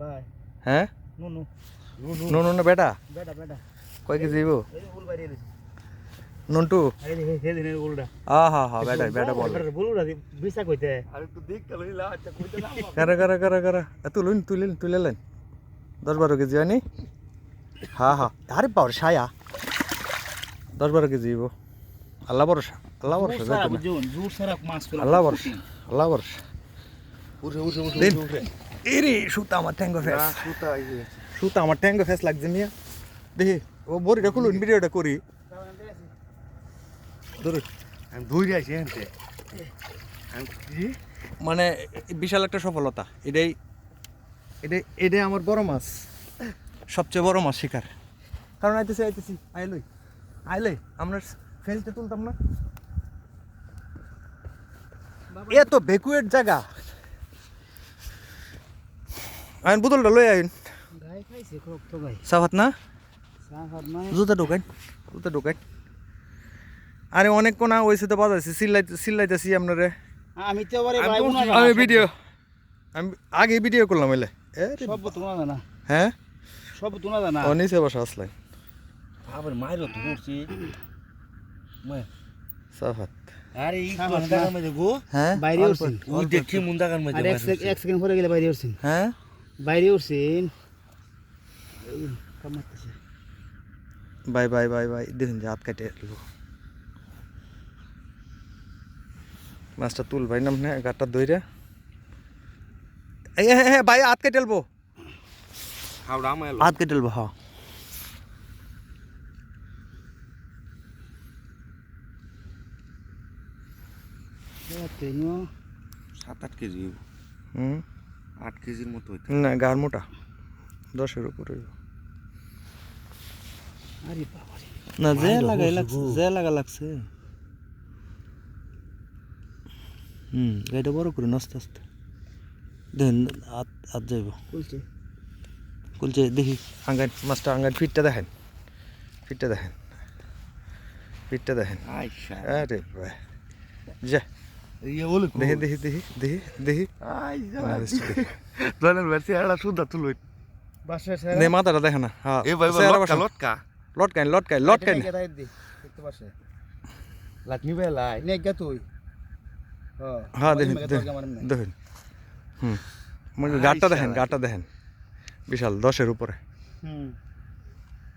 ভাই হ্যাঁ নু নু নুন নুন বেটা বেটা বেটা কয় কেজি দিব এই যে উল বাইরে এলিস নুনটু এই যে হে দিনের উলটা আ হা হা বেটা বেটা বল বুলুটা বিসা কইতে আর একটু দিক গেল ইলা আচ্ছা কইতে না কারা কারা কারা কারা এ তুলুন তুলেন তুলেলেন দশ বারো কেজি হয়নি হ্যাঁ হ্যাঁ আরে বাবার সায়া দশ বারো কেজি দিব আল্লাহ ভরসা আল্লাহ ভরসা যাইতো না। বুঝুন জোর সারা মাছ তোলা আল্লাহ ভরসা আল্লাহ ভরসা উঠে উঠে উঠে দিন। উঠে এরে সুতা আমার ট্যাঙ্গো ফেস। সুতা সুতা আমার ট্যাঙ্গো ফেস লাগছে মিয়া। দেখি ও বড়িটা খুলুন ভিডিওটা করি। আমি আছি মানে বিশাল একটা সফলতা। এটাই এটাই এটাই আমার বড় মাছ। সবচেয়ে বড় মাছ শিকার। কারণ আইতেছি আইতেছি। আইলই আইলে আমরা ফেলতে তুলতাম না। এত বেকুয়েট জায়গা। আইন বোতলটা লই আইন। তো সাফাত না? জুতা ঢোকাইন জুতা ঢোকাইন আরে অনেক কোনা ওইসে তো বাজাইছে সিল্লাই সিল্লাইতেছি আপনারে। আমি তো তো- ভিডিও আমি আগে ভিডিও করলাম এলে। সব জানা হ্যাঁ? সব তোনা জানা ও নিচে বসা আসলাই। আবার মাইরো ধরছি। মই সাফাত আরে সাবাস মুন্দাগার মধ্যে গো। হ্যাঁ? বাইরে উঠছেন। ওই দেখি মুন্দাগার মধ্যে এক সেক- এক সেকেন্ড পরে গেলে বাইরে উঠছেন হ্যাঁ? বাইরে উঠছেন এই, কামাতেছে বাই বাই বাই বাই দেখুন যে হাত কাটে এলো মাছটা তুল ভাই নাম হ্যাঁ গাটটা দইরা এই হ্যাঁ হ্যাঁ ভাই হাত কেটে এলবো হাওড়া মাইলো হাত কেটে এলবো হ্যাঁ তেনিও সাত আট কেজি হুম আট কেজির মতো হইতো না গার মোটা। দশের উপরে আরে বাবা না যে লাগাই লাগছে যে লাগা লাগছে। হুম এটা বড় করে আস্তে আস্তে। দেখেন হাত হাত যাইব। বলছে বলছে দেখি আঙ্গান মাছটা আঙ্গান ফিটটা দেখেন। ফিটটা দেখেন। ফিটটা দেখেন। আরে যা। দেখি দেখি দেখি দেখি দেখি আইসা না, বেশ ঠিক আছে। দলের বেশি এড়া সুদা তুলই নে মাথাটা দেখে না হ্যাঁ এ ভাই লটকা লটকা লটকাইন লটকাইন লটকাইন দেখতে পাশে লাটনি নে গা তুই হ্যাঁ দেখেন দেখেন দেখেন হুম মানে গাটটা দেখেন গাটটা দেখেন বিশাল দশের উপরে হুম